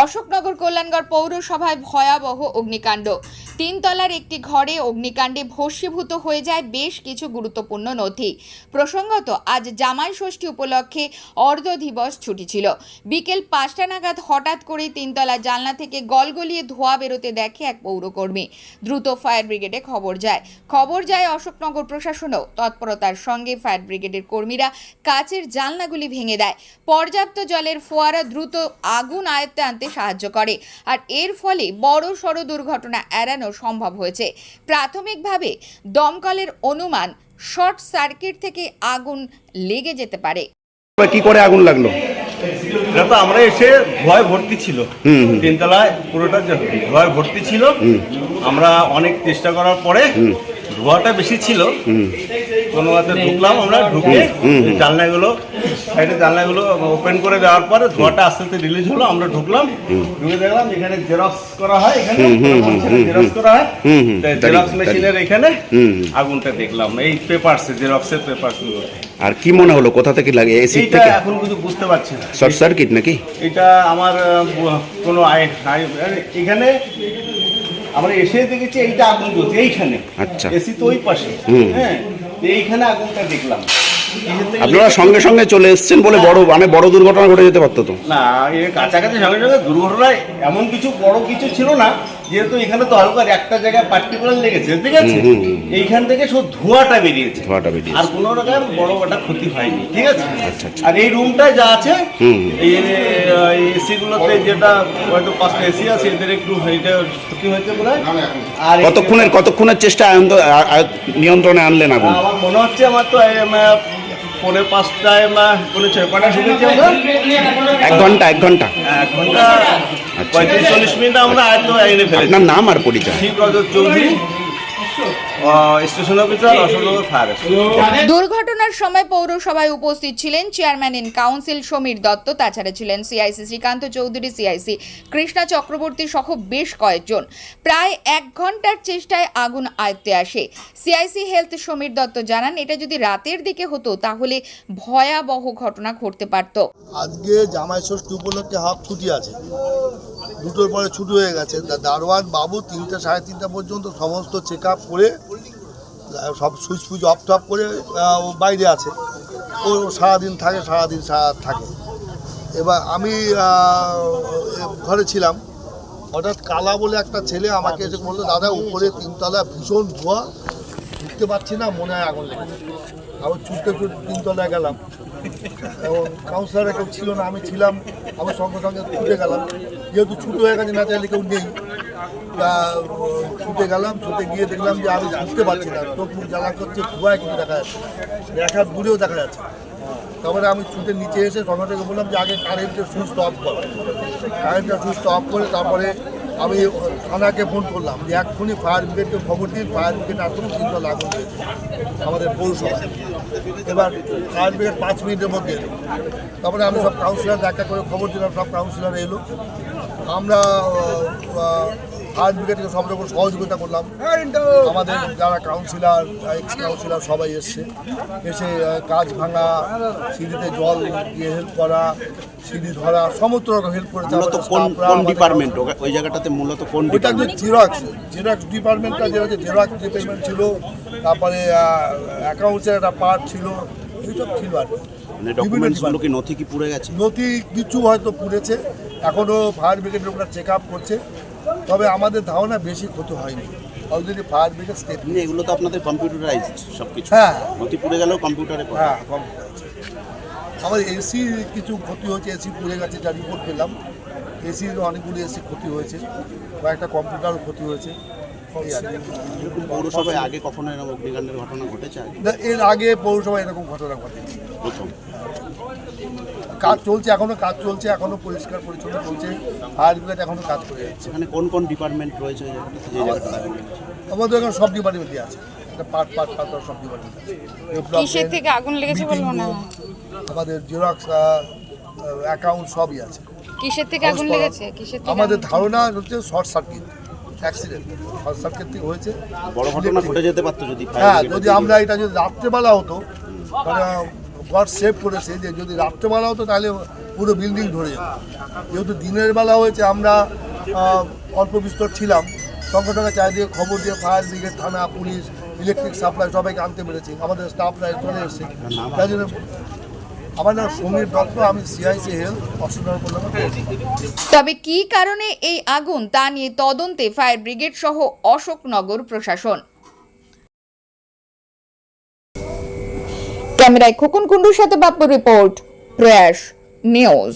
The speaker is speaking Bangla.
অশোকনগর কল্যাণগড় পৌরসভায় ভয়াবহ অগ্নিকাণ্ড। তিনতলার একটি ঘরে অগ্নিকাণ্ডে ভস্মীভূত হয়ে যায় বেশ কিছু গুরুত্বপূর্ণ নথি। প্রসঙ্গত, আজ জামাই ষষ্ঠী উপলক্ষে অর্ধ দিবস ছুটি ছিল। বিকেল পাঁচটা নাগাদ হঠাৎ করে তিনতলা জানলা থেকে গলগলিয়ে ধোঁয়া বেরোতে দেখে এক পৌরকর্মী। দ্রুত ফায়ার ব্রিগেডে খবর যায়। খবর যায় অশোকনগর প্রশাসনও। তৎপরতার সঙ্গে ফায়ার ব্রিগেডের কর্মীরা কাচের জানলাগুলি ভেঙে দেয়। পর্যাপ্ত জলের ফোয়ারা দ্রুত আগুন আয়ত্তে আনতে সাহায্য করে। আর এর ফলে বড় সড় দুর্ঘটনা এড়ানো সম্ভব হয়েছে। প্রাথমিকভাবে দমকলের অনুমান শর্ট সার্কিট থেকে আগুন লেগে যেতে পারে। কি করে আগুন লাগল? এটা তো আমরা এসে ভয় ভর্তি ছিল। তিনতলায় পুরোটা যে ধোয়ায় ভর্তি ছিল। আমরা অনেক চেষ্টা করার পরে ধোয়াটা বেশি ছিল। কোনো মতে ঢুকলাম আমরা ঢুকে জানলাগুলো সাইডে জানলাগুলো ওপেন করে দেওয়ার পরে ধোয়াটা আস্তে আস্তে রিলিজ হলো আমরা ঢুকলাম ঢুকে দেখলাম এখানে জেরক্স করা হয় এখানে জেরক্স করা হয় জেরক্স মেশিনের এখানে আগুনটা দেখলাম। এই পেপারস জেরক্সের পেপারস আর কি মনে হলো? কোথা থেকে লাগে? এসি থেকে? এখন কিছু বুঝতে পারছি না। শর্ট সার্কিট নাকি? এটা আমার কোনো আই আই- এখানে আমরা এসে দেখেছি এইটা আগুন জ্বলছে এইখানে। আচ্ছা। এসি তো ওই পাশে। হ্যাঁ এইখানে আগুনটা দেখলাম। আপনারা সঙ্গে সঙ্গে চলে এসেছেন বলে বড় মানে বড় দুর্ঘটনা ঘটে যেতে পারতো তো? না এর কাছাকাছি সঙ্গে সঙ্গে দুর্ঘটনায় এমন কিছু বড় কিছু ছিল না যেহেতু এখানে তো হালকা একটা জায়গায় পার্টিকুলার লেগেছে ঠিক আছে? এইখান থেকে শুধু ধোঁয়াটা বেরিয়েছে। ধোঁয়াটা বেরিয়েছে। আর কোনো রকম বড় একটা ক্ষতি হয়নি ঠিক আছে? আচ্ছা, আচ্ছা। আর এই রুমটায় যা আছে। এই এসি গুলোতে যেটা হয়তো পাঁচটা এসি আছে এদের একটু এইটা ক্ষতি হয়েছে বলে আর কতক্ষণের কতক্ষণের চেষ্টা নিয়ন্ত্রণে আনলেন আগুন আমার মনে হচ্ছে আমার তো পৌনে পাঁচটায় বা পৌনে ছয় কটা শুনেছি আমরা এক ঘণ্টা এক ঘণ্টা। এক ঘণ্টা পঁয়ত্রিশ চল্লিশ মিনিট আমরা আয়ত্ত এনে ফেলেছি। আপনার নাম আর পরিচয়। ঠিক Rajat Chowdhury. Station officer Ashoknagar fire দুর্ঘটনার সময় পৌরসভায় উপস্থিত ছিলেন chairman in council Samir Dutta তাছাড়া ছিলেন সিআইসি শ্রীকান্ত চৌধুরী সিআইসি কৃষ্ণা চক্রবর্তী সহ বেশ কয়েকজন। প্রায় এক ঘণ্টার চেষ্টায় আগুন আয়ত্তে আসে। সিআইসি হেলথ সমীর দত্ত জানান এটা যদি রাতের দিকে হতো তাহলে ভয়াবহ ঘটনা ঘটতে পারত। আজকে জামাই ষষ্ঠী উপলক্ষে হাফ ছুটি আছে। দুটোর পরে ছুটি হয়ে গেছে। দারোয়ান, বাবু তিনটে, সাড়ে তিনটা পর্যন্ত সমস্ত চেক আপ করে, সব সুইচ ফুইচ অফ টফ করে ও বাইরে আছে। ও সারাদিন থাকে, সারাদিন সারা থাকে। এবার আমি ঘরে ছিলাম। হঠাৎ কালা বলে একটা ছেলে আমাকে এসে বলল, দাদা, উপরে তিনতলা ভীষণ ধোয়া, ঢুকতে পারছি না, মনে হয় আগুন লেগেছে। আবার ছুটতে ছুটতে তিনতলায় গেলাম। এবং কাউন্সিলার কেউ ছিল না, আমি ছিলাম, আমার সঙ্গে সঙ্গে ছুটে গেলাম। যেহেতু ছুটো হয়ে গেছে, না চাইলে কেউ নেই। তা ছুটে গেলাম, ছুটে গিয়ে দেখলাম যে আমি বুঝতে পারছি না। চোখ মুখ জ্বালা করছে, ধোঁয়ায় কিন্তু দেখা যাচ্ছে দেখার দূরেও দেখা যাচ্ছে তারপরে আমি ছুটে নিচে এসে সঙ্গে বললাম যে আগে কারেন্টের সুইচটা অফ কর। কারেন্টের সুইচটা অফ করে তারপরে আমি থানাকে ফোন করলাম যে এক্ষুনি ফায়ার ব্রিগেডকে খবর দিন ফায়ার ব্রিগেড আসুন কিন্তু লাগুন আমাদের পৌরসভায়। এবার ফায়ার ব্রিগেড পাঁচ মিনিটের মধ্যে তারপরে আমি সব কাউন্সিলার দেখা করে খবর দিলাম, সব কাউন্সিলার এলো। আমরা ফায়ার সব রকম সহযোগিতা করলাম। আমাদের যারা কাউন্সিলর এক্স কাউন্সিলর সবাই এসছে। এসে কাজ ভাঙা সিঁড়িতে জল দিয়ে হেল্প করা সিঁড়ি ধরা সমস্ত রকম হেল্প করেছে মূলত আমাদের কোন ডিপার্টমেন্ট ওই জায়গাটাতে মূলত কোন ওইটা যে ডিপার্টমেন্ট জেরক্স জেরক্স ডিপার্টমেন্টটা যেটা হচ্ছে জেরক্স ডিপার্টমেন্ট ছিল তারপরে অ্যাকাউন্টসের একটা পার্ট ছিল এইসব ছিল আর কি। মানে কি নথি কি পুড়ে গেছে? নথি কিছু হয়তো পুড়েছে এখনও ফায়ার ব্রিগেড লোকরা চেক আপ করছে। তবে আমাদের ধারণা বেশি ক্ষতি হয়নি। অলরেডি ফায়ার ব্রিগেড স্টেপ এমনি এগুলো তো আপনাদের কম্পিউটারাইজড সবকিছু। হ্যাঁ। নথি পুড়ে গেলেও কম্পিউটারে হ্যাঁ কম আছে। আমার এসি কিছু ক্ষতি হয়েছে এসি পুড়ে গেছে যা রিপোর্ট পেলাম। এসির অনেকগুলো এসি ক্ষতি হয়েছে কয়েকটা কম্পিউটারও ক্ষতি হয়েছে। পৌরসভায় আগে কখনো এরকম অগ্নিকাণ্ডের ঘটনা ঘটেছে? না, এর আগে পৌরসভায় এরকম ঘটনা ঘটেনি। প্রথম। কাজ চলছে এখনও কাজ চলছে এখনও পরিষ্কার পরিচ্ছন্ন চলছে ফায়ার ব্রিগেড এখনও কাজ করে যাচ্ছে। সেখানে কোন কোন ডিপার্টমেন্ট রয়েছে? আমাদের এখানে সব ডিপার্টমেন্টই আছে। একটা পার্ট পার্ট পার্ট সব ডিপার্টমেন্ট কিসের থেকে আগুন লেগেছে বলে মনে আমাদের জেরক্স অ্যাকাউন্ট সবই আছে। কিসের থেকে আগুন লেগেছে? কিসের থেকে আমাদের ধারণা হচ্ছে short circuit accident short circuit থেকে হয়েছে। বড় ঘটনা ঘটে যেতে পারতো যদি হ্যাঁ যদি আমরা এটা যদি রাত্রেবেলা হতো তাহলে গড সেভ করেছে যে যদি রাত্রেবেলা হতো তাহলে পুরো বিল্ডিং ধরে যেত। যেহেতু দিনের বেলা হয়েছে, আমরা অল্প বিস্তর ছিলাম। সঙ্গে সঙ্গে চারিদিকে খবর দিয়ে ফায়ার ব্রিগেড থানা, পুলিশ ইলেকট্রিক সাপ্লাই সবাইকে আনতে পেরেছি। আমাদের স্টাফরা চলে এসেছে। তাই জন্য আমার নাম সমীর দত্ত, আমি সিআইসি হেলথ অসুবিধার কল্যাণ তবে কী কারণে এই আগুন তা নিয়ে তদন্তে ফায়ার ব্রিগেড সহ অশোকনগর প্রশাসন? ক্যামেরায় খোকন কুন্ডুর সাথে বাপ্প রিপোর্ট প্রয়াস নিউজ।